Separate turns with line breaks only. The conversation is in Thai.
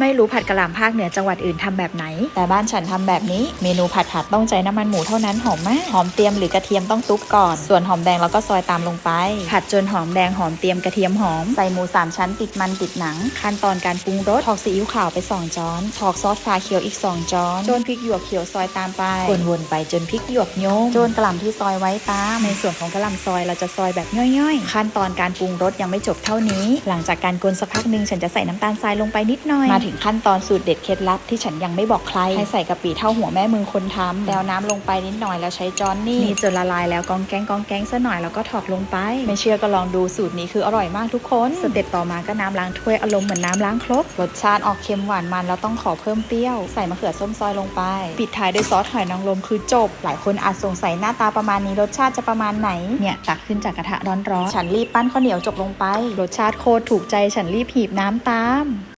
ไม่รู้ผัดกะหล่ำภาคเหนือจังหวัดอื่นทำแบบไหน แต่บ้านฉันทำแบบนี้ เมนูผัดผัดต้องใจน้ำมันหมูเท่านั้นหอมมาก หอมเตรียมหรือกระเทียมต้องตุ๊บก่อน ส่วนหอมแดงเราก็ซอยตามลงไป ผัดจนหอมแดงหอมเตรียมกระเทียมหอม ใส่หมูสามชั้นติดมันติดหนัง ขั้นตอนการปรุงรสถอกซีอิ๊วขาวไปสองช้อนถอกซอสฟ้าเขียวอีกสองช้อนโจนพริกหยวกเขียวซอยตามไป วนๆไปจนพริกหยวกโยมโจนกระหล่ำที่ซอยไว้ตาม ในส่วนของกระหล่ำซอยเราจะซอยแบบย่อยๆ ขั้นตอนการปรุงรสยังไม่จบเท่านี้ หลังจากการกวนสักพักหนึ่งฉันจะใส่น้ำตาลทรายลงไปนิดหน่อยมาถึงขั้นตอนสูตรเด็ดเคล็ดลับที่ฉันยังไม่บอกใคร ให้ใส่กะปิเท่าหัวแม่มือคนทำแล้วน้ำลงไปนิดหน่อยแล้วใช้จอนนี่นี่จนละลายแล้วกองแกงกองแกงซะหน่อยแล้วก็ถอกลงไป ไม่เชื่อก็ลองดูสูตรนี้คืออร่อยมากทุกคนสเต็ปต่อมาก็น้ำล้างถ้วยอารมณ์เหมือนน้ำล้างครกรสชาติออกเค็มหวานมันแล้วต้องขอเพิ่มเปรี้ยวใส่มะเขือส้มซอยลงไป ปิดท้ายด้วยซอสหอยนางรมคือจบ หลายคนอาจสงสัยหน้าตาประมาณนี้รสชาติจะประมาณไหนเนี่ยตักขึ้นจากกระทะร้อนๆฉันรีบปั้นข้าวเหนียวจกลงไป รสชาติโคตรถูกใจฉันรีบหีบน้ำตาม